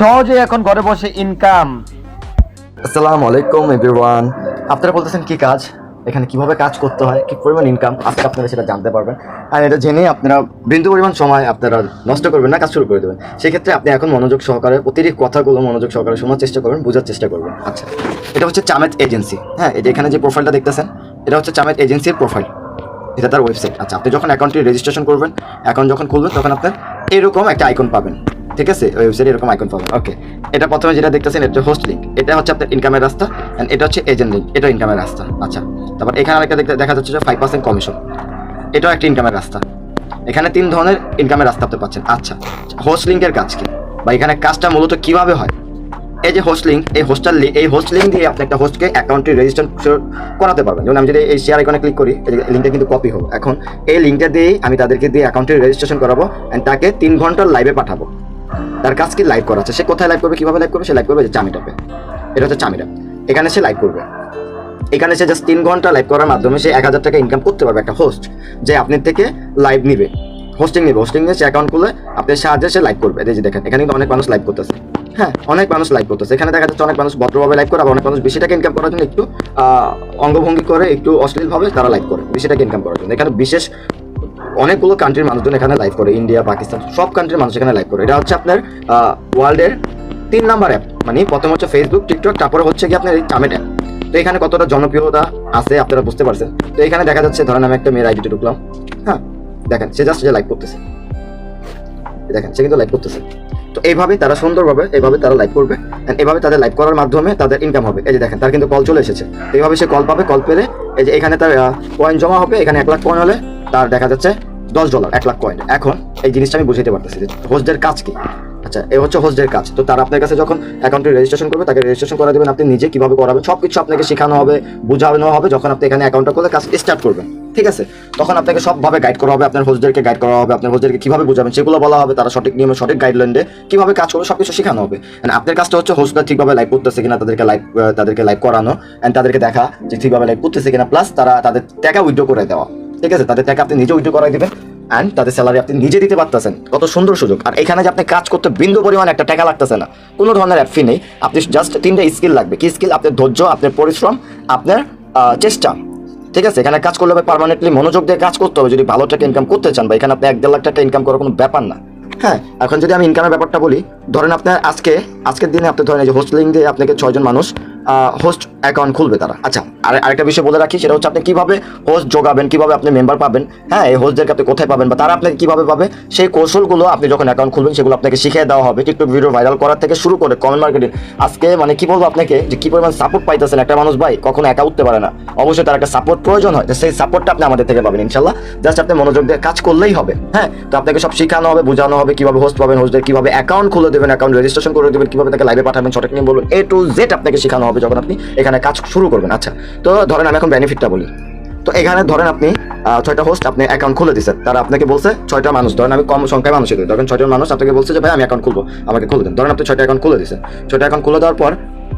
সহজে এখন ঘরে বসে ইনকাম আসসালামু আলাইকুম এভরিওয়ান আপনারা বলতেছেন কি কাজ? এখানে কীভাবে কাজ করতে হয়? কি পরিমাণ ইনকাম আজকে আপনারা সেটা জানতে পারবেন। আর এটা জেনে আপনারা বিন্দু পরিমাণ সময় আপনারা নষ্ট করবেন না, কাজ শুরু করে দেবেন। সেক্ষেত্রে আপনি এখন মনোযোগ সহকারে প্রতিটি কথাগুলো মনোযোগ সহকারে শোনার চেষ্টা করবেন, বোঝার চেষ্টা করবেন। আচ্ছা এটা হচ্ছে চামেত এজেন্সি। হ্যাঁ এটা এখানে যে প্রোফাইলটা দেখতেছেন, এটা হচ্ছে চামেত এজেন্সির প্রোফাইল এটা তার ওয়েবসাইট আচ্ছা আপনি যখন অ্যাকাউন্টটি রেজিস্ট্রেশন করবেন অ্যাকাউন্ট যখন খুলবেন, তখন আপনার এরকম একটা আইকন পাবেন। ঠিক আছে? ওয়েবসাইটে এরকম আইকন পাবেন। ওকে এটা প্রথমে যেটা দেখতেছেন, এটা হোস্ট লিঙ্ক এটা হচ্ছে আপনার ইনকামের রাস্তা অ্যান্ড এটা হচ্ছে এজেন্ট লিঙ্ক এটা ইনকামের রাস্তা। আচ্ছা। তারপর এখানে আরেকটা দেখা যাচ্ছে যে ফাইভ পার্সেন্ট কমিশন এটাও একটা ইনকামের রাস্তা। এখানে তিন ধরনের ইনকামের রাস্তা আপনি পাচ্ছেন। আচ্ছা। হোস্ট লিঙ্কের কাজ কি? বা এখানে কাজটা মূলত কীভাবে হয়? এই যে হোস্ট লিঙ্ক এই হোস্টার এই হোস্ট লিঙ্ক দিয়ে আপনি একটা হোস্টকে অ্যাকাউন্টে রেজিস্ট্রেশন করাতে পারবেন। যেমন আমি যদি এই শেয়ার আইকনে ক্লিক করি লিঙ্কটা কিন্তু কপি হবে এখন এই লিঙ্কটা দিয়েই আমি তাদেরকে দিয়ে অ্যাকাউন্টে রেজিস্ট্রেশন করাবো অ্যান্ড তাকে তিন ঘণ্টার লাইভে পাঠাবো। তার কাজ কি লাইভ করা আছে সে কোথায় লাইভ করবে, কীভাবে লাইভ করবে, সে লাইভ করবে যে চামিটাপে এটা হচ্ছে চামিটা। এখানে সে লাইভ করবে। এখানে সে জাস্ট তিন ঘণ্টা লাইভ করার মাধ্যমে সে এক হাজার টাকা ইনকাম করতে পারবে একটা হোস্ট যে আপনার থেকে লাইভ নিবে। হোস্টিং নিবে। হোস্টিং নিয়ে সে অ্যাকাউন্ট খুলে আপনার সাহায্যে সে লাইভ করবে। এই যে দেখেন, এখানে কিন্তু অনেক মানুষ লাইভ করতেছে। হ্যাঁ অনেক মানুষ লাইভ করতেছে। এখানে দেখা যাচ্ছে অনেক মানুষ ভদ্রভাবে লাইভ করে, আবার অনেক মানুষ বেশি টাকা ইনকাম করার জন্য একটু অঙ্গভঙ্গি করে, একটু অশ্লীলভাবে তারা লাইভ করে, বেশি টাকা ইনকাম করার জন্য। এখানে বিশেষ অনেকগুলো কান্ট্রির মানুষজন এখানে লাইভ করে ইন্ডিয়া পাকিস্তান সব কান্ট্রির মানুষ এখানে লাইভ করে। এটা হচ্ছে আপনার ওয়ার্ল্ডের তিন নাম্বার অ্যাপ মানে প্রথম হচ্ছে ফেসবুক টিকটক তারপরে হচ্ছে কি আপনার এই চামেট অ্যাপ তো এখানে কতটা জনপ্রিয়তা আছে আপনারা বুঝতে পারছেন? তো এখানে দেখা যাচ্ছে, ধরেন আমি একটা মেয়ের আইডিতে ঢুকলাম। হ্যাঁ দেখেন, সে জাস্ট যে লাইভ করতেছে। দেখেন, সে কিন্তু লাইভ করতেছে। তো এইভাবে তারা সুন্দরভাবে, এইভাবে তারা লাইভ করবে। And এইভাবে তাদের লাইভ করার মাধ্যমে তাদের ইনকাম হবে। এই যে দেখেন, তার কিন্তু কল চলে এসেছে। তো এইভাবে সে কল পাবে কল পেলে এই যে এখানে তার কয়েন জমা হবে, এখানে এক লাখ কয়েন হলে তার দেখা যাচ্ছে দশ ডলার এক লাখ কয়েন এখন এই জিনিসটা আমি বুঝাইতে পারতেছি যে হোস্টদের কাজ কি। আচ্ছা এই হচ্ছে হোস্টদের কাজ। তো তারা আপনার কাছে যখন অ্যাকাউন্টে রেজিস্ট্রেশন করবে, তাকে রেজিস্ট্রেশন করে দেবেন, আপনি নিজে কীভাবে করাবেন সব কিছু আপনাকে শেখানো হবে, বোঝানো হবে যখন আপনি এখানে অ্যাকাউন্টটা করলে কাজ স্টার্ট করবেন। ঠিক আছে? তখন আপনাকে সবভাবে গাইড করা হবে, আপনার হোস্টদেরকে গাইড করা হবে, আপনার হোস্টদেরকে কীভাবে বোঝাবেন, সেগুলো বলা হবে, তারা সঠিক নিয়মে, সঠিক গাইডলাইনে কীভাবে কাজ করবে, সবকিছু শেখানো হবে। And আপনার কাজটা হচ্ছে হোস্টরা ঠিকভাবে লাইভ করতেছে কিনা, তাদেরকে লাইভ তাদেরকে লাইভ করানো অ্যান্ড তাদেরকে দেখা যে ঠিকভাবে লাইভ করতেছে কিনা প্লাস তারা তাদের টাকা উইথড্র করে দেওয়া। ঠিক আছে? তাদের টাকা আপনি নিজে উইথড্র করাই দিবেন। অ্যান্ড তাদের স্যালারি আপনি নিজে দিতে পারতেছেন। কত সুন্দর সুযোগ। আর এখানে যে আপনি কাজ করতে বিন্দু পরিমাণ একটা টাকা লাগতেছে না। কোনো ধরনের অ্যাড ফি নেই। আপনি জাস্ট তিনটা স্কিল লাগবে। কি স্কিল আপনার ধৈর্য, আপনার পরিশ্রম, আপনার চেষ্টা। ঠিক আছে? এখানে কাজ করলে পার্মানেন্টলি মনোযোগ দিয়ে কাজ করতে হবে। যদি ভালো টাকা ইনকাম করতে চান বা এখানে আপনি এক দেড় লাখ টাকা ইনকাম করার কোনো ব্যাপার না। হ্যাঁ এখন যদি আমি ইনকামের ব্যাপারটা বলি, ধরেন আপনার আজকে, আজকের দিনে আপনি ধরেন এই যে হোস্টেলিং দিয়ে আপনাকে ছয়জন মানুষ হোস্ট অ্যাকাউন্ট খুলবে তারা। আচ্ছা আর, আরেকটা বিষয় বলে রাখি, সেটা হচ্ছে আপনি কীভাবে হোস্ট যোগাবেন, কীভাবে আপনি মেম্বার পাবেন হ্যাঁ এই হোস্টদেরকে আপনি কোথায় পাবেন বা তারা আপনাকে কীভাবে পাবে, সেই কৌশলগুলো আপনি যখন অ্যাকাউন্ট খুলবেন, সেগুলো আপনাকে শিখিয়ে দেওয়া হবে। টিকটক ভিডিও ভাইরাল করার থেকে শুরু করে কমেন্ট মার্কেটিং আজকে মানে কি বলব আপনাকে, যে কি পরিমাণ সাপোর্ট পাইতেছেন একটা মানুষ ভাই, কখনো একা উঠতে পারে না। অবশ্যই তার একটা সাপোর্ট প্রয়োজন হয় সেই সাপোর্টটা আপনি আমাদের থেকে পাবেন, ইনশাল্লাহ। জাস্ট আপনি মনোযোগ দিয়ে কাজ করলেই হবে হ্যাঁ? তো আপনাকে সব শেখানো হবে, বোঝানো হবে, কীভাবে হোস্ট পাবেন হোস্টদের কীভাবে অ্যাকাউন্ট খুলে দেবেন অ্যাকাউন্ট রেজিস্ট্রেশন করে দেবেন, কীভাবে তাকে লাইভে পাঠাবেন, সঠিক নিয়ে বলবেন এ টু জেড আপনাকে শেখানো হবে। যখন আপনি এখানে কাজ শুরু করবেন। আচ্ছা তো ধরেন আমি এখন বেনিফিটটা বলি। তো এখানে ধরেন আপনি ছয়টা হোস্ট আপনি অ্যাকাউন্ট খুলে দিচ্ছেন তারা আপনাকে বলছে ছয়টা মানুষ, ধরেন আমি কম সংখ্যায় মানুষ দিই ধরেন ছয়জন মানুষ আপনাকে বলছে যে, ভাই, আমি অ্যাকাউন্ট খুলবো, আমাকে খুলে দেন। ধরেন আপনি ছয়টা অ্যাকাউন্ট খুলে দিচ্ছেন ছয়টা অ্যাকাউন্ট খুলে দেওয়ার পর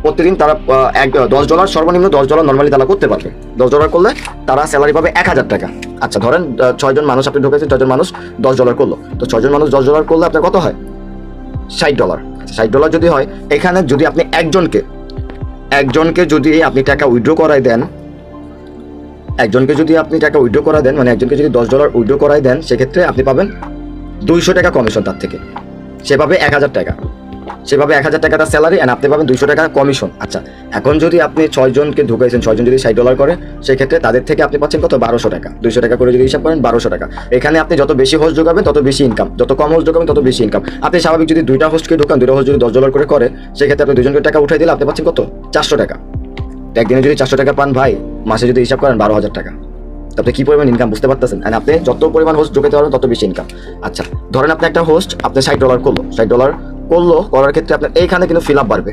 প্রতিদিন তারা এক, দশ ডলার সর্বনিম্ন দশ ডলার নর্মালি তারা করতে পারবে। দশ ডলার করলে তারা স্যালারি পাবে এক হাজার টাকা। আচ্ছা ধরেন ছয়জন মানুষ আপনি ঢুকেছেন, ছয়জন মানুষ দশ ডলার করল। তো ছয়জন মানুষ দশ ডলার করলে আপনার কত হয়? ষাট ডলার ষাট ডলার যদি হয়, এখানে যদি আপনি একজনকে একজনকে যদি আপনি টাকা উইড্রো করাই দেন, একজনকে যদি আপনি টাকা উইড্রো করা দেন মানে একজনকে যদি দশ ডলার উইড্রো করাই দেন, সেক্ষেত্রে আপনি পাবেন দুইশো টাকা কমিশন তার থেকে। সে পাবে এক হাজার টাকা। সেভাবে এক হাজার টাকা তার স্যালারি অ্যান্ড আপনি পাবেন দুইশো টাকা কমিশন আচ্ছা এখন যদি আপনি ছয়জনকে ঢুকাইছেন ছয়জন যদি ষাট ডলার করে, সেক্ষেত্রে তাদের থেকে আপনি পাচ্ছেন কত? বারোশো টাকা। দুইশো টাকা করে যদি হিসাব করেন, বারোশো টাকা। এখানে আপনি যত বেশি হোস্ট যোগাবেন, তত বেশি ইনকাম যত কম হোস্ট যোগাবেন, তত বেশি ইনকাম আপনি স্বাভাবিক যদি দুইটা হোস্টকে ঢোকান, দুইটা হোস্ট যদি দশ ডলার করে করে, সেক্ষেত্রে আপনি দুজনকে টাকা উঠাই দিলে আপনি পাচ্ছেন কত? চারশো টাকা। একদিনে যদি চারশো টাকা পান ভাই, মাসে যদি হিসাব করেন বারো হাজার টাকা। আপনি কি পরিমাণ ইনকাম বুঝতে পারতেছেন? আর আপনি যত পরিমাণ হোস্ট ঢুকাতে পারবেন, তত বেশি ইনকাম আচ্ছা ধরেন আপনি একটা হোস্ট আপনি ষাট ডলার করল। ষাট ডলার করল, করার ক্ষেত্রে আপনার এইখানে কিন্তু ফিল আপ বাড়বে।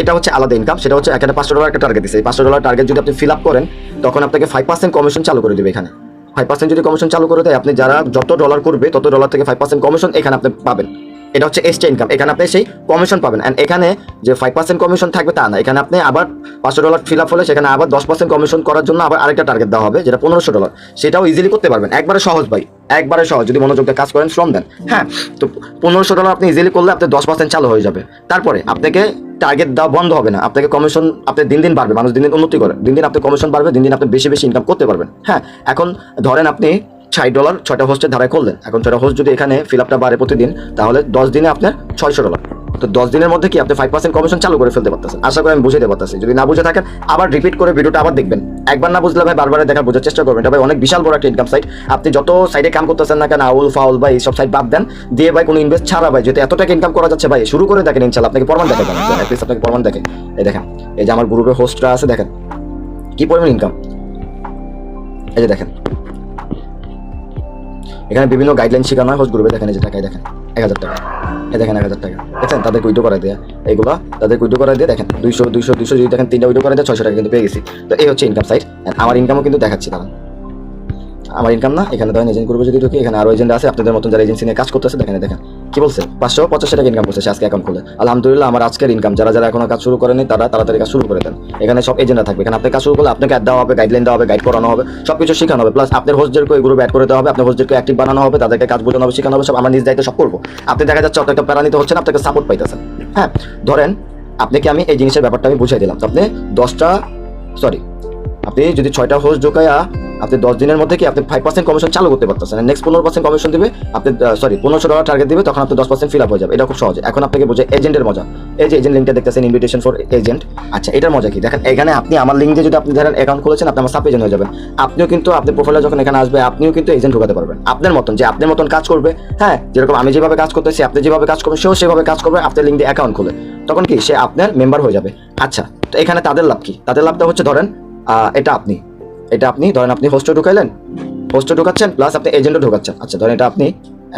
এটা হচ্ছে আলাদা ইনকাম সেটা হচ্ছে এখানে পাঁচশো ডলার একটা টার্গেট দিচ্ছে এই পাঁচশো ডলার টার্গেট যদি আপনি ফিল আপ করেন, তখন আপনাকে ফাইভ পার্সেন্ট কমিশন চালু করে দেবে এখানে। ফাইভ পার্সেন্ট যদি কমিশন চালু করে দেয়, আপনি যারা যত ডলার করবে, তত ডলার থেকে ফাইভ পার্সেন্ট কমিশন এখানে আপনি পাবেন। এটা হচ্ছে এক্সট্রা ইনকাম এখানে আপনি সেই কমিশন পাবেন। অ্যান্ড এখানে যে ফাইভ পার্সেন্ট কমিশন থাকবে তা না। এখানে আপনি আবার পাঁচশো ডলার ফিল আপ হলে সেখানে আবার দশ পার্সেন্ট কমিশন করার জন্য আবার আরেকটা টার্গেট দেওয়া হবে, যেটা পনেরোশো ডলার সেটাও ইজিলি করতে পারবেন। একবারে সহজ ভাই। একবারে সহজ। যদি মনোযোগ দিয়ে কাজ করেন, শ্রম দেন। হ্যাঁ তো পনেরোশো ডলার আপনি ইজিলি করলে আপনার দশ পার্সেন্ট চালু হয়ে যাবে। তারপরে আপনাকে টার্গেট দেওয়া বন্ধ হবে না। আপনাকে কমিশন আপনি দিন দিন বাড়বে। মানুষ দিন দিন উন্নতি করে। দিন দিন আপনি কমিশন বাড়বে, দিন দিন আপনি বেশি বেশি ইনকাম করতে পারবেন। হ্যাঁ এখন ধরেন আপনি ষাট ডলার ছয়টা হোস্টের ধারায় করলেন এখন ছয়টা হোস্ট যদি এখানে ফিল আপটা বাড়ে প্রতিদিন, তাহলে দশ দিনে আপনার ছয়শো ডলার তো দশ দিনের মধ্যে কি আপনি ফাইভ পার্সেন্ট কমিশন চালু করে ফেলতে পারতেছেন? আশা করি আমি বুঝে দিতে পারতেছি। যদি না বুঝে থাকেন, আবার রিপিট করে ভিডিওটা আবার দেখবেন। একবার না বুঝলে ভাই বারবার দেখার বোঝার চেষ্টা করবেন। এটা ভাই অনেক বিশাল বড় একটা ইনকাম সাইট আপনি যত সাইডে কাম করতেছেন না কেন, আউল, ফাউল বা এইসব সাইড বাদ দেন। দিয়ে ভাই কোনো ইনভেস্ট ছাড়া ভাই, যেহেতু এত টাকা ইনকাম করা যাচ্ছে ভাই, শুরু করে দেখেন ইনশাল্লাহ। আপনাকে প্রমাণ দেখাবেন অ্যাটলিস্ট আপনাকে প্রমাণ দেখেন এই দেখেন, এই যে আমার গ্রুপের হোস্টরা আছে, দেখেন। কি পরিমাণ ইনকাম এই যে দেখেন। এখানে বিভিন্ন গাইডলাইন শেখানো হয় হোস্ট গ্রুপে দেখেন যে টাকায় দেখেন, এক হাজার টাকা। দেখেন, এক হাজার টাকা। দেখছেন তাদের উইডো করাই দেয়া? এইগুলো তাদের উইডো করাই দিয়ে? দেখেন, দুইশো দুইশো দুইশো, যদি দেখেন, তিনটা উইডো করে দেয়? ছয়শো টাকা কিন্তু পেয়ে গেছি। তো এই হচ্ছে ইনকাম সাইট আমার ইনকামও কিন্তু দেখাচ্ছি তারা। আমার ইনকাম না, এখানে ধরেন এজেন্ট গ্রুপে যদি ঢুকি, এখানে আরও এজেন্ট আছে, আপনাদের মতন যারা এজেন্সি নিয়ে কাজ করতেছে, দেখেন দেখেন। কি বলছে? পাঁচশো পঁচাশি টাকা ইনকাম করছে আজকে অ্যাকাউন্ট খুলে। আলহামদুলিল্লাহ, আমার আজকের ইনকাম যারা যারা এখনও কাজ শুরু করেনি, তারা তাড়াতাড়ি কাজ শুরু করে দেন। এখানে সব এজেন্টরা থাকবে। এখানে আপনি কাজ শুরু করলে আপনাকে দেওয়া হবে গাইডলাইন দেওয়া হবে গাইড করানো হবে সব কিছু শেখানো হবে। প্লাস আপনার হোস্টদেরকে ওই গ্রুপে অ্যাড করে দেওয়া হবে আপনার হোস্টদেরকে অ্যাক্টিভ বানানো হবে, তাদেরকে কাজ বোঝানো হবে, শেখানো হবে, সব আমার নিজ দায়িত্ব সব করব। আপনি দেখা যাচ্ছে অত একটা প্যারা নিতে হচ্ছে না, আপনাকে সাপোর্ট পাইতেছেন। হ্যাঁ ধরেন আপনাকে আমি এই জিনিসের ব্যাপারটা আমি বুঝিয়ে দিলাম। তো আপনি দশটা সরি আপনি যদি ছয়টা হোস্ট ঢোকায়া আপনি দশ দিনের মধ্যে কি আপনি ফাইভ পার্সেন্ট কমিশন চালু করতে পারতেছেন? নেক্সট পনেরো পার্সেন্ট কমিশন দিবে, আপনি সরি পনেরোশো ডলার টার্গেট দিবে, তখন আপনি দশ পার্সেন্ট ফিল আপ হয়ে যাবে। এটা খুব সহজ। এখন আপনাকে বোঝে এজেন্টের মজা। এই যে এজেন্ট লিঙ্কটা দেখতেছেন ইনভিটেশন ফর এজেন্ট আচ্ছা এটার মজা কি? দেখেন, এখানে আপনি আমার লিঙ্ক দিয়ে যদি আপনি ধরেন অ্যাকাউন্ট খুলেছেন, আপনি আমার সাব এজেন্ট হয়ে যাবেন। আপনিও কিন্তু আপনি প্রোফাইলে যখন এখানে আসবে, আপনিও কিন্তু এজেন্ট ঢোকাতে পারবেন। আপনার মতন, যে আপনার মতন কাজ করবে হ্যাঁ যেরকম আমি যেভাবে কাজ করতেছি, আপনি যেভাবে কাজ করবেন, সেও সেভাবে কাজ করবে, আপনার লিঙ্ক দিয়ে অ্যাকাউন্ট খুলে। তখন কি? সে আপনার মেম্বার হয়ে যাবে। আচ্ছা তো এখানে তাদের লাভ কি? তাদের লাভটা হচ্ছে ধরেন এটা আপনি। এটা আপনি, ধরেন আপনি হোস্টে ঢুকাইলেন। হোস্টে ঢুকাচ্ছেন প্লাস আপনি এজেন্টও ঢুকাচ্ছেন। আচ্ছা ধরেন এটা আপনি,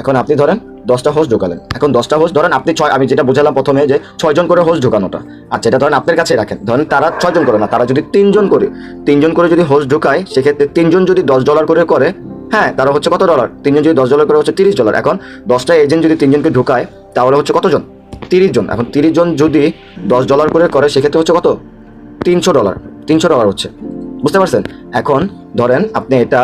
এখন আপনি ধরেন দশটা হোস্ট ঢুকালেন। এখন দশটা হোস্ট ধরেন আপনি ছয়, আমি যেটা বুঝালাম প্রথমে যে ছয়জন করে হোস্ট ঢুকানোটা। আচ্ছা এটা ধরেন আপনার কাছে রাখেন। ধরেন তারা ছয়জন করে না, তারা যদি তিনজন করে তিনজন করে যদি হোস্ট ঢুকায়, সেক্ষেত্রে তিনজন যদি দশ ডলার করে করে হ্যাঁ তারা হচ্ছে কত ডলার তিনজন যদি দশ ডলার করে হচ্ছে তিরিশ ডলার এখন দশটা এজেন্ট যদি তিনজনকে ঢুকায়, তাহলে হচ্ছে কতজন তিরিশ জন। এখন তিরিশ জন যদি দশ ডলার করে করে, সেক্ষেত্রে হচ্ছে কত? তিনশো ডলার তিনশো ডলার হচ্ছে। বুঝতে পারছেন? এখন ধরেন আপনি এটা,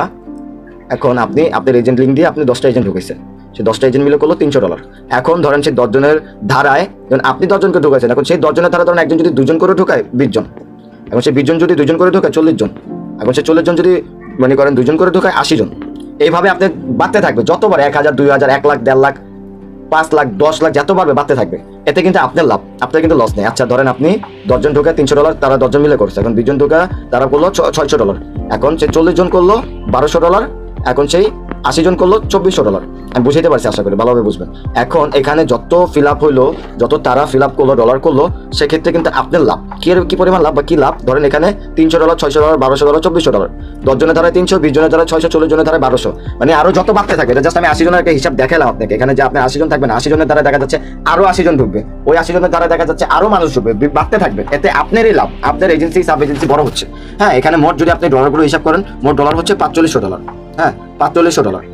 এখন আপনি, আপনার এজেন্ট লিঙ্ক দিয়ে আপনি দশটা এজেন্ট ঢুকেছেন সে দশটা এজেন্ট মিলে করল তিনশো ডলার এখন ধরেন সেই দশজনের ধারায়, ধরেন আপনি দশজনকে ঢুকাইছেন, এখন সেই দশজনের ধারা ধরেন একজন যদি দুজন করে ঢুকায় বিশ জন, এখন সেই বিশ জন যদি দুজন করে ঢুকায় চল্লিশ জন, এখন সে চল্লিশ জন যদি মনে করেন দুজন করে ঢুকায় আশি জন, এইভাবে আপনি বাড়তে থাকবে। যতবার এক হাজার, দুই হাজার, এক লাখ, দেড় লাখ পাঁচ লাখ, দশ লাখ যত পারবে বাড়তে থাকবে। এতে কিন্তু আপনার লাভ, আপনার কিন্তু লস নেই। আচ্ছা ধরেন আপনি দশজন ঢোকা তিনশো ডলার তারা দশজন মিলে করছে। এখন দুজন ঢোকা তারা করল ছয়শো ডলার এখন সে চল্লিশ জন করল বারোশো ডলার এখন সেই আশি জন করল চব্বিশশো ডলার আমি বুঝাইতে পারছি আশা করি, ভালোভাবে বুঝবেন। এখন এখানে যত ফিল আপ হইল, যত তারা ফিল আপ করল ডলার করল, সেক্ষেত্রে কিন্তু আপনার লাভ। কি কি পরিমাণ লাভ বা কি লাভ? ধরেন এখানে তিনশো ডলার ছয়শো ডলার বারোশো ডলার চব্বিশশো ডলার দশ জনের ধারায় তিনশো, বিশ জনের ধারায় ছয়শো, চল্লিশ জনের ধারায় বারোশো। মানে আরও যত বাড়তে থাকে, এটা জাস্ট আমি আশি জনের হিসাব দেখালাম আপনাকে। এখানে যে আপনি আশি জন থাকবেন, আশি জনের দ্বারা দেখা যাচ্ছে আরও আশি জন ঢুকবে। ওই আশি জনের দ্বারা দেখা যাচ্ছে আরও মানুষ ঢুকবে বাড়তে থাকবে। এতে আপনারই লাভ, আপনার এজেন্সি সাব এজেন্সি বড় হচ্ছে। হ্যাঁ এখানে মোট যদি আপনি ডলারগুলো হিসাব করেন, মোট ডলার হচ্ছে পাঁচচল্লিশশো ডলার হ্যাঁ পাঁচচল্লিশশো ডলার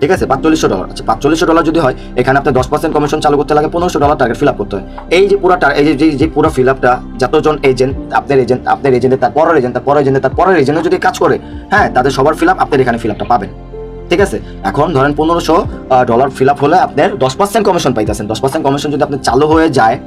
ঠিক আছে, পাঁচচল্লিশশো ডলার আচ্ছা পাঁচচল্লিশশো ডলার যদি হয়, এখানে আপনার দশ পার্সেন্ট কমিশন চালু করতে লাগে, পনেরোশো ডলার টার্গেট ফিল আপ করতে হয়। এই যে পুরো এই যে, যে- পুরো ফিল আপটা যতজন এজেন্ট আপনার এজেন্ট আপনার এজেন্টের তার পরের এজেন্ট তার পরের এজেন্টের তার পরের এজেন্টও যদি কাজ করে হ্যাঁ তাদের সবার ফিল আপ আপনার এখানে ফিল আপটা পাবেন। ঠিক আছে? এখন ধরেন পনেরোশো ডলার ফিল আপ হলে আপনার দশ পার্সেন্ট কমিশন পাইতেছেন। দশ পার্সেন্ট কমিশন যদি আপনার চালু হয়ে যায়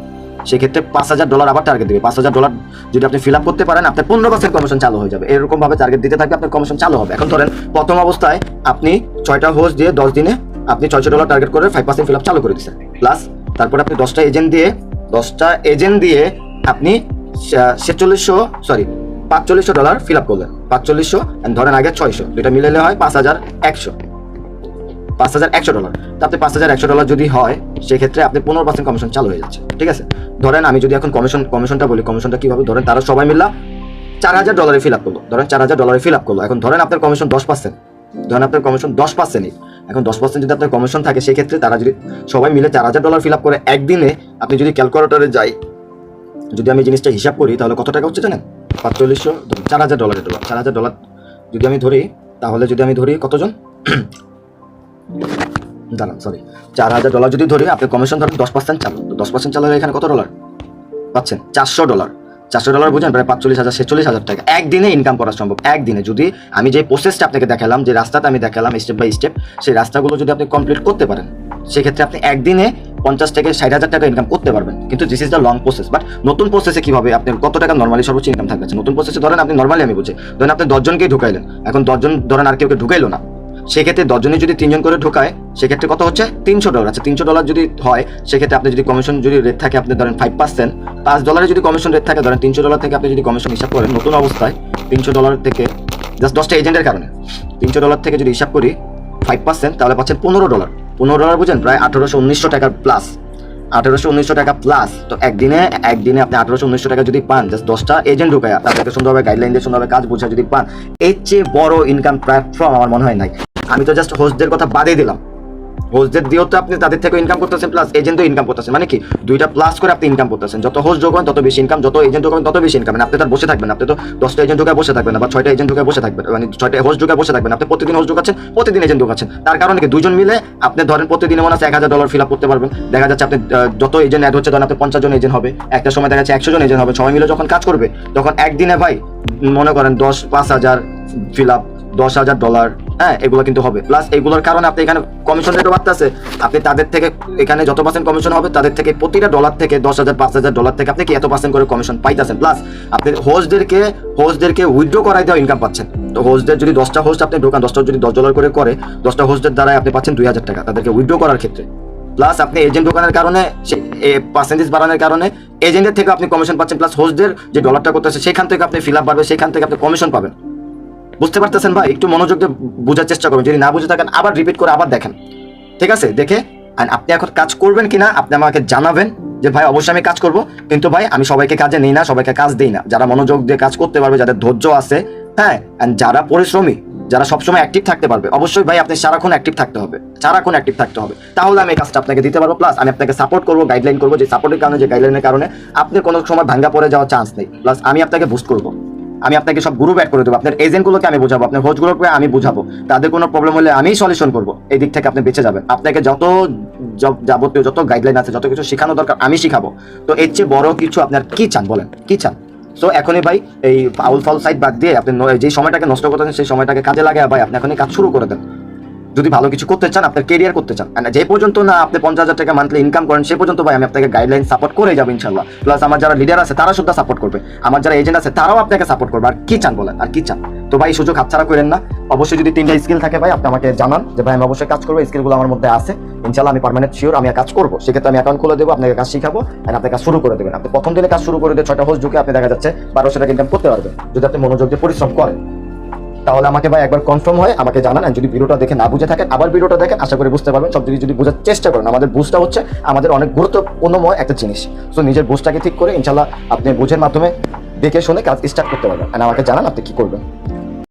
সেক্ষেত্রে পাঁচ হাজার ডলার আবার টার্গেট দেবে। পাঁচ হাজার ডলার যদি আপনি ফিল আপ করতে পারেন, আপনার পনেরো পার্সেন্ট কমিশন চালু হয়ে যাবে। এরকম ভাবে টার্গেট দিতে থাকবে আপনার কমিশন চালু হবে। এখন ধরেন, প্রথম অবস্থায় আপনি ছয়টা হোস্ট দিয়ে দশ দিনে আপনি ছয়শো ডলার টার্গেট করে ফাইভ পার্সেন্ট ফিল আপ চালু করে দিচ্ছেন প্লাস তারপরে আপনি দশটা এজেন্ট দিয়ে, দশটা এজেন্ট দিয়ে আপনি ছেচল্লিশশো সরি পাঁচচল্লিশশো ডলার ফিল আপ করলেন। পাঁচচল্লিশশো ধরেন আগে ছয়শো। দুইটা মিলাইলে হয় পাঁচ হাজার একশো। পাঁচ হাজার একশো ডলার। তো আপনি পাঁচ হাজার একশো ডলার যদি হয়, সেক্ষেত্রে আপনি পনেরো পার্সেন্ট কমিশন চালু হয়ে যাচ্ছে, ঠিক আছে? ধরেন আমি যদি এখন কমিশন কমিশনটা বলি কমিশনটা কীভাবে? ধরেন তারা সবাই মিললা চার হাজার ডলারে ফিল আপ করল। ধরেন চার হাজার ডলারে ফিল আপ করল। এখন ধরেন আপনার কমিশন দশ পার্সেন্ট ধরেন আপনার কমিশন দশ পার্সেন্টই এখন দশ পার্সেন্ট যদি আপনার কমিশন থাকে, সেক্ষেত্রে তারা যদি সবাই মিলে চার হাজার ডলার ফিল আপ করে একদিনে, আপনি যদি ক্যালকুলেটরে যাই, যদি আমি জিনিসটা হিসাব করি, তাহলে কত টাকা হচ্ছে জানেন? পাঁচচল্লিশশো চার হাজার ডলারের ডলার চার হাজার ডলার যদি আমি ধরি, তাহলে যদি আমি ধরি কতজন? দাঁড়ান সরি চার হাজার ডলার যদি ধরি, আপনি কমিশন ধরেন দশ পার্সেন্ট চাল। দশ পার্সেন্ট চালালে এখানে কত ডলার পাচ্ছেন? চারশো ডলার চারশো ডলার বুঝেন, প্রায় পাঁচচল্লিশ হাজার, ছেচল্লিশ হাজার টাকা। একদিনে ইনকাম করা সম্ভব। একদিনে যদি আমি যে প্রসেসটা আপনাকে দেখালাম, যে রাস্তাটা আমি দেখালাম স্টেপ বাই স্টেপ সেই রাস্তাগুলো যদি আপনি কমপ্লিট করতে পারেন, সেক্ষেত্রে আপনি একদিনে পঞ্চাশ থেকে ষাট হাজার টাকা ইনকাম করতে পারবেন। কিন্তু this is the long process but নতুন প্রসেসে কীভাবে আপনি, কত টাকা নর্মালি সর্বোচ্চ ইনকাম থাকবে? নতুন প্রসেসে ধরেন আপনি নর্মালি আমি বুঝি ধরেন আপনি দশজনকেই ঢুকাইলেন। এখন দশজন, ধরেন আর কেউ কেউ ঢুকাইলো না। সেক্ষেত্রে দশজনে যদি তিনজন করে ঢোকায়, সেক্ষেত্রে কত হচ্ছে? তিনশো ডলার আচ্ছা তিনশো ডলার যদি হয়, সেক্ষেত্রে আপনি যদি কমিশন যদি রেট থাকে, আপনি ধরেন ফাইভ পার্সেন্ট পাঁচ ডলারে যদি কমিশন রেট থাকে, ধরেন তিনশো ডলার থেকে আপনি যদি কমিশন হিসাব করেন, নতুন অবস্থায় তিনশো ডলার থেকে জাস্ট দশটা এজেন্টের কারণে, তিনশো ডলার থেকে যদি হিসাব করি ফাইভ পার্সেন্ট তাহলে পাচ্ছেন পনেরো ডলার পনেরো ডলার বুঝেন, প্রায় আঠারোশো উনিশশো টাকার প্লাস আঠারোশো উনিশশো টাকা প্লাস তো একদিনে একদিনে আপনি আঠারোশো উনিশশো টাকা যদি পান জাস্ট দশটা এজেন্ট ঢুকায়, তাদেরকে সুন্দরভাবে গাইডলাইন দিয়ে সুন্দরভাবে কাজ বোঝা যদি পান, এর চেয়ে বড় ইনকাম প্ল্যাটফর্ম আমার মনে হয় নাই। আমি তো জাস্ট হোস্টদের কথা বাদে দিলাম। হোস্টদের দিয়েও তো আপনি তাদের থেকে ইনকাম করতেছেন প্লাস এজেন্টও ইনকাম করতেছেন। মানে কি? দুইটা প্লাস করে আপনি ইনকাম করতেছেন। যত হোস্ট যোগ তত বেশি ইনকাম যত এজেন্ট যোগাবেন তত বেশি ইনকাম আপনি তার বসে থাকবেন আপনি তো দশটা এজেন্ট ঢোকায় বসে থাকবেন বা ছয়টা এজেন্ট ঢোকায় বসে থাকবেন। মানে ছয়টা হোস্ট ঢোকায় বসে থাকবেন আপনি প্রতিদিন হোস্ট ঢোকাচ্ছেন, প্রতিদিন এজেন্ট ঢোকাচ্ছেন। তার কারণে কি? দুজন মিলে আপনি ধরেন প্রতিদিন মনে হচ্ছে এক হাজার ডলার ফিল আপ করতে পারবেন। দেখা যাচ্ছে আপনি যত এজেন্ট অ্যাড হচ্ছে, ধরেন আপনি পঞ্চাশ জন এজেন্ট হবে। একটা সময় দেখা যাচ্ছে একশো জন এজেন্ট হবে। সবাই মিলে যখন কাজ করবে, তখন একদিনে ভাই, মনে করেন দশ, পাঁচ হাজার ফিল আপ দশ হাজার ডলার হ্যাঁ এগুলো কিন্তু হবে। প্লাস এগুলোর কারণে আপনি এখানে কমিশন রেটও বাড়তেছে। আপনি তাদের থেকে এখানে যত পার্সেন্ট কমিশন হবে, তাদের থেকে প্রতিটা ডলার থেকে দশ হাজার, পাঁচ হাজার ডলার থেকে আপনি কি এত পার্সেন্ট করে কমিশন পাইতেছেন? প্লাস আপনি হোস্টদেরকে হোস্টদেরকে উইথড্র করাই দেওয়া ইনকাম পাচ্ছেন। তো হোস্টদের যদি দশটা হোস্ট আপনি ঢোকান, দশটা যদি দশ ডলার করে করে, দশটা হোস্টদের দ্বারাই আপনি পাচ্ছেন দুই হাজার টাকা তাদেরকে উইথড্র করার ক্ষেত্রে। প্লাস আপনি এজেন্ট ঢোকানোর কারণে পার্সেন্টেজ বাড়ানোর কারণে এজেন্টের থেকে আপনি কমিশন পাচ্ছেন। প্লাস হোস্টদের যে ডলারটা করতেছে, সেখান থেকে আপনি ফিল আপ বাড়বে, সেখান থেকে আপনি কমিশন পাবেন। বুঝতে পারতেছেন ভাই? একটু মনোযোগ দিয়ে বোঝার চেষ্টা করবেন। যদি না বুঝে থাকেন, আবার রিপিট করে আবার দেখেন। ঠিক আছে? দেখে, আর আপনি এখন কাজ করবেন কিনা, আপনি আমাকে জানাবেন যে, ভাই, অবশ্যই আমি কাজ করব। কিন্তু ভাই, আমি সবাইকে কাজে নেই না, সবাইকে কাজ দেই না। যারা মনোযোগ দিয়ে কাজ করতে পারবে, যাদের ধৈর্য আছে হ্যাঁ and যারা পরিশ্রমী, যারা সবসময় অ্যাক্টিভ থাকতে পারবে, অবশ্যই ভাই, আপনি সারাক্ষণ অ্যাক্টিভ থাকতে হবে। সারাক্ষণ অ্যাক্টিভ থাকতে হবে। তাহলে আমি এই কাজটা আপনাকে দিতে পারব। প্লাস আমি আপনাকে সাপোর্ট করব গাইডলাইন করব। যে সাপোর্টের কারণে, যে গাইডলাইনের কারণে আপনি কোনো সময় ভাঙ্গা পড়ে যাওয়ার চান্স নেই। প্লাস আমি আপনাকে বুস্ট করব। আমি আপনাকে সব গ্রুপ অ্যাড করে দেবো। আপনার এজেন্টগুলোকে আমি বোঝাবো, আপনার হোস্টগুলোকে আমি বুঝাবো। তাদের কোনো প্রবলেম হলে আমি সলিউশন করব। এই দিক থেকে আপনি বেঁচে যাবেন। আপনাকে যত যাবতীয় যত গাইডলাইন আছে, যত কিছু শেখানো দরকার, আমি শিখাবো। তো এর চেয়ে বড় কিছু আপনার কি চান বলেন? কি চান? সো এখনই ভাই, এই ফাউল ফাউল সাইড বাদ দিয়ে আপনি যে সময়টাকে নষ্ট করতেন সেই সময়টাকে কাজে লাগে ভাই, আপনি এখনই কাজ শুরু করে দেন। যদি ভালো কিছু করতে চান, আপনার কেরিয়ার করতে চান যে পর্যন্ত না আপনি পঞ্চাশ হাজার টাকা মান্থলি ইনকাম করেন, সে পর্যন্ত ভাই আমি আপনাকে গাইডলাইন সাপোর্ট করে যাব ইনশাল্লাহ প্লাস আমার যারা লিডার আছে, তারা শুদ্ধ সাপোর্ট করবে। আমার যারা এজেন্ট আছে, তারাও আপনাকে সাপোর্ট করবে। আর কি চান বলেন? আর কি চান? তো ভাই সুযোগ হাতছাড়া করেন না। অবশ্যই যদি তিনটা স্কিল থাকে ভাই, আপনি আমাকে জানান যে ভাই, আমি অবশ্যই কাজ করব। স্কিলগুলো আমার মধ্যে আছে। ইনশাল্লাহ আমি পার্মানেন্ট শিওর আমি কাজ করব। সেক্ষেত্রে আমি অ্যাকাউন্ট খুলে দেবো, আপনাকে কাজ শিখাবো আর আপনি কাজ শুরু করে দেবেন। আপনি প্রথম দিনে কাজ শুরু করে দিয়ে ছয়টা হোস্ট ঢুকে আপনি দেখা যাচ্ছে বারোশো টাকা ইনকাম করতে পারবেন। যদি আপনি মনোযোগ দিয়ে পরিশ্রম করেন। তাহলে আমাকে ভাই একবার কনফার্ম হয়, আমাকে জানান। আর যদি ভিডিওটা দেখে না বুঝে থাকেন, আবার ভিডিওটা দেখেন আশা করি বুঝতে পারবেন। সব যদি যদি বোঝার চেষ্টা করেন, আমাদের বুঝটা হচ্ছে আমাদের অনেক গুরুত্বপূর্ণময় একটা জিনিস। সো নিজের বুঝটাকে ঠিক করে ইনশাল্লাহ আপনি বুঝের মাধ্যমে দেখে শুনে কাজ স্টার্ট করতে পারবেন। আর আমাকে জানান আপনি কি করবেন।